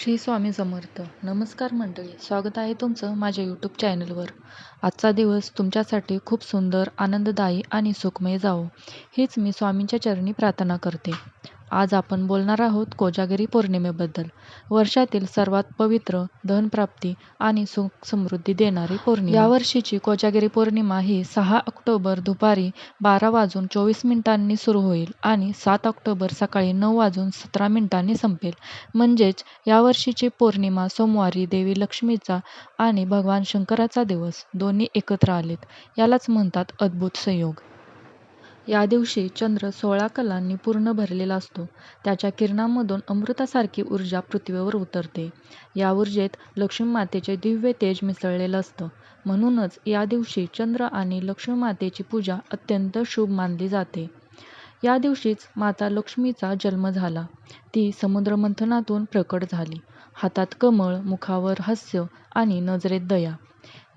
श्री स्वामी समर्थ. नमस्कार मंडळी स्वागत आहे तुमचं माझ्या यूट्यूब चॅनलवर आजचा दिवस तुमच्यासाठी खूप सुंदर आनंददायी आणि सुखमय जावो. हीच मी स्वामींच्या चरणी प्रार्थना करते. आज आपण बोलणार आहोत कोजागिरी पौर्णिमेबद्दल. वर्षातील सर्वात पवित्र धनप्राप्ती आणि सुख समृद्धी देणारी पौर्णिमा. यावर्षीची कोजागिरी पौर्णिमा ही सहा ऑक्टोबर दुपारी बारा वाजून चोवीस मिनिटांनी सुरू होईल आणि सात ऑक्टोबर सकाळी नऊ वाजून सतरा मिनिटांनी संपेल. म्हणजेच यावर्षीची पौर्णिमा सोमवारी देवी लक्ष्मीचा आणि भगवान शंकराचा दिवस दोन्ही एकत्र आलेत. यालाच म्हणतात अद्भुत संयोग. या दिवशी चंद्र सोळा कलांनी पूर्ण भरलेला असतो. त्याच्या किरणांमधून अमृतासारखी ऊर्जा पृथ्वीवर उतरते. या ऊर्जेत लक्ष्मी मातेचे दिव्य तेज मिसळलेलं असतं. म्हणूनच या दिवशी चंद्र आणि लक्ष्मी मातेची पूजा अत्यंत शुभ मानली जाते. या दिवशीच माता लक्ष्मीचा जन्म झाला. ती समुद्रमंथनातून प्रकट झाली. हातात कमळ मुखावर हास्य आणि नजरेत दया.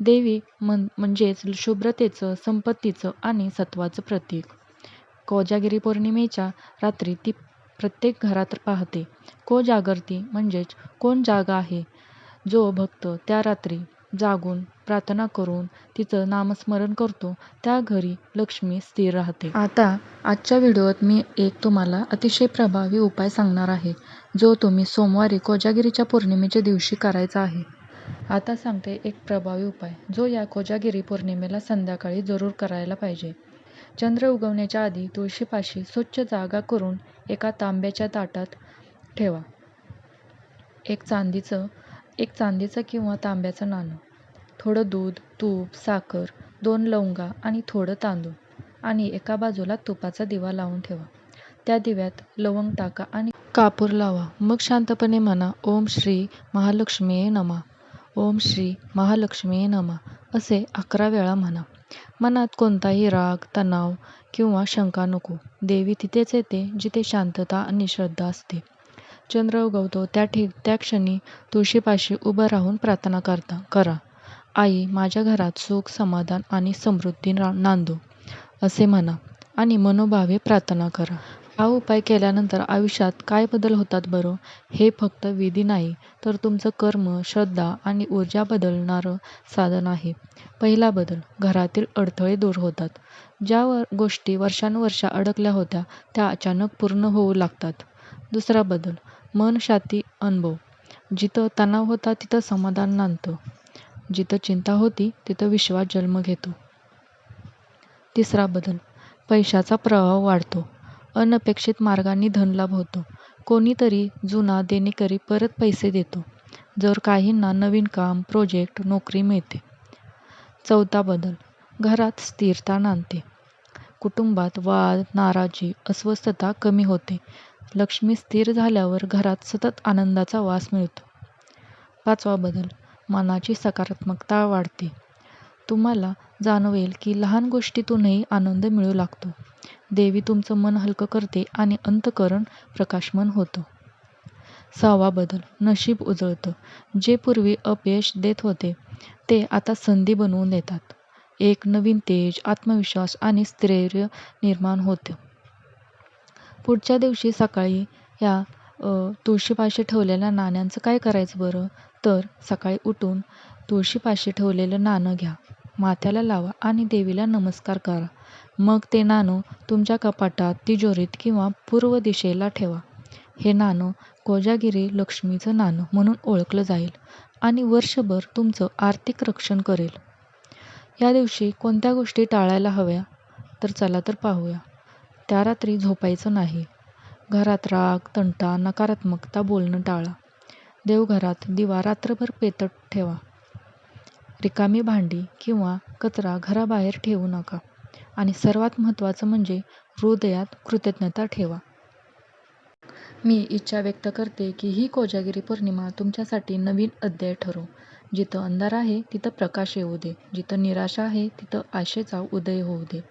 देवी म्हण म्हणजेच शुभ्रतेचं संपत्तीचं आणि सत्वाचं प्रतीक. कोजागिरी पौर्णिमेच्या रात्री ती प्रत्येक घरात पाहते. कोजागर्ती म्हणजेच कोण जागा आहे? जो भक्त त्या रात्री जागून प्रार्थना करून तिचं नामस्मरण करतो त्या घरी लक्ष्मी स्थिर राहते. आता आजच्या व्हिडिओत मी एक तुम्हाला अतिशय प्रभावी उपाय सांगणार आहे जो तुम्ही सोमवारी कोजागिरीच्या पौर्णिमेच्या दिवशी करायचा आहे. आता सांगते एक प्रभावी उपाय जो या कोजागिरी पौर्णिमेला संध्याकाळी जरूर करायला पाहिजे. चंद्र उगवण्याच्या आधी तुळशीपाशी स्वच्छ जागा करून एका तांब्याच्या ताटात ठेवा. एक चांदीचं एक चांदीचं किंवा तांब्याचं नाणं. थोडं दूध तूप साखर दोन लवंगा आणि थोडं तांदूळ आणि एका बाजूला तुपाचा दिवा लावून ठेवा. त्या दिव्यात लवंग टाका आणि कापूर लावा. मग शांतपणे म्हणा ओम श्री महालक्ष्मी नमा. ओम श्री महालक्ष्मी नमा. असे अकरा वेळा म्हणा. मनात कोणताही राग तणाव किंवा शंका नको. देवी तिथेच येते जिथे शांतता आणि श्रद्धा असते. चंद्र उगवतो त्या ठिक त्या क्षणी तुळशीपाशी उभं राहून प्रार्थना करता करा. आई माझ्या घरात सुख समाधान आणि समृद्धी नांदो. असे म्हणा आणि मनोभावे प्रार्थना करा. हा उपाय केल्यानंतर आयुष्यात काय बदल होतात बरं? हे फक्त विधी नाही तर तुमचं कर्म श्रद्धा आणि ऊर्जा बदलणारं साधन आहे. पहिला बदल घरातील अडथळे दूर होतात. ज्या गोष्टी वर्षानुवर्षा अडकल्या होत्या त्या अचानक पूर्ण होऊ लागतात. दुसरा बदल मन शाती अनुभव. जिथं तणाव होता तिथं समाधान नांदतं. जिथं चिंता होती तिथं विश्वास जन्म घेतो. तिसरा बदल पैशाचा प्रवाह वाढतो. अनपेक्षित मार्गांनी धनलाभ होतो. कोणीतरी जुना देणेकरी परत पैसे देतो. जर काहींना नवीन काम प्रोजेक्ट नोकरी मिळते. चौथा बदल. घरात स्थिरता नांदते. कुटुंबात वाद नाराजी अस्वस्थता कमी होते. लक्ष्मी स्थिर झाल्यावर घरात सतत आनंदाचा वास मिळतो. पाचवा बदल. मनाची सकारात्मकता वाढते. तुम्हाला जाणवेल की लहान गोष्टीतूनही आनंद मिळू लागतो. देवी तुमचं मन हलकं करते आणि अंतकरण प्रकाशमान होतं. सहावा बदल नशीब उजळतं. जे पूर्वी अपयश देत होते ते आता संधी बनवून देतात. एक नवीन तेज आत्मविश्वास आणि स्थैर्य निर्माण होतं. पुढच्या दिवशी सकाळी या तुळशीपाशी ठेवलेल्या नाण्यांचं काय करायचं बरं? तर सकाळी उठून तुळशीपाशी ठेवलेलं नाणं घ्या. माथ्याला लावा आणि देवीला नमस्कार करा. मग ते नाणं तुमच्या कपाटात तिजोरीत किंवा पूर्व दिशेला ठेवा. हे नाणं कोजागिरी लक्ष्मीचं नाणं म्हणून ओळखलं जाईल आणि वर्षभर तुमचं आर्थिक रक्षण करेल. या दिवशी कोणत्या गोष्टी टाळायला हव्या? तर चला तर पाहूया. त्या रात्री झोपायचं नाही. घरात राग तंटा नकारात्मकता बोलणं टाळा. देवघरात दिवा रात्रभर पेटत ठेवा. रिकामी भांडी किंवा कचरा घराबाहेर ठेवू नका. आणि सर्वात महत्त्वाचं म्हणजे हृदयात कृतज्ञता ठेवा. मी इच्छा व्यक्त करते की ही कोजागिरी पौर्णिमा तुमच्यासाठी नवीन अध्याय ठरो. जिथं अंधार आहे तिथं प्रकाश येऊ दे. जिथं निराशा आहे तिथं आशेचा उदय होऊ दे.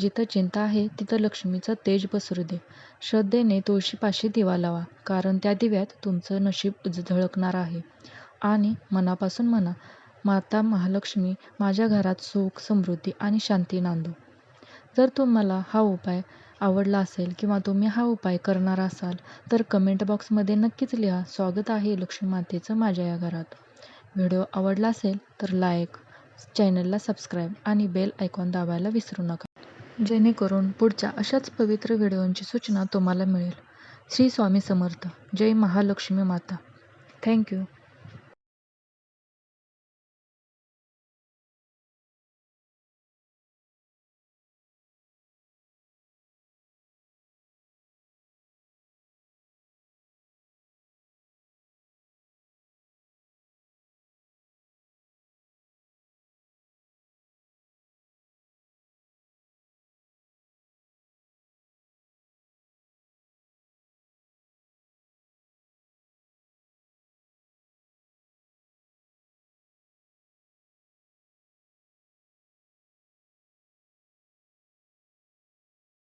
जिथं चिंता आहे तिथं लक्ष्मीचं तेज पसरू दे. श्रद्धेने तुळशीपाशी दिवा लावा कारण त्या दिव्यात तुमचं नशीब झळकणार आहे. आणि मनापासून म्हणा माता महालक्ष्मी माझ्या घरात सुख समृद्धी आणि शांती नांदो. जर तुम्हाला हा उपाय आवडला असेल किंवा तुम्ही हा उपाय करणार असाल तर कमेंट बॉक्समध्ये नक्कीच लिहा. स्वागत आहे लक्ष्मी मातेचं माझ्या या घरात. व्हिडिओ आवडला असेल तर लाईक चॅनलला सबस्क्राईब आणि बेल आयकॉन दाबायला विसरू नका. जेणेकरून पुढच्या अशाच पवित्र व्हिडिओंची सूचना तुम्हाला मिळेल. श्री स्वामी समर्थ. जय महालक्ष्मी माता. थँक्यू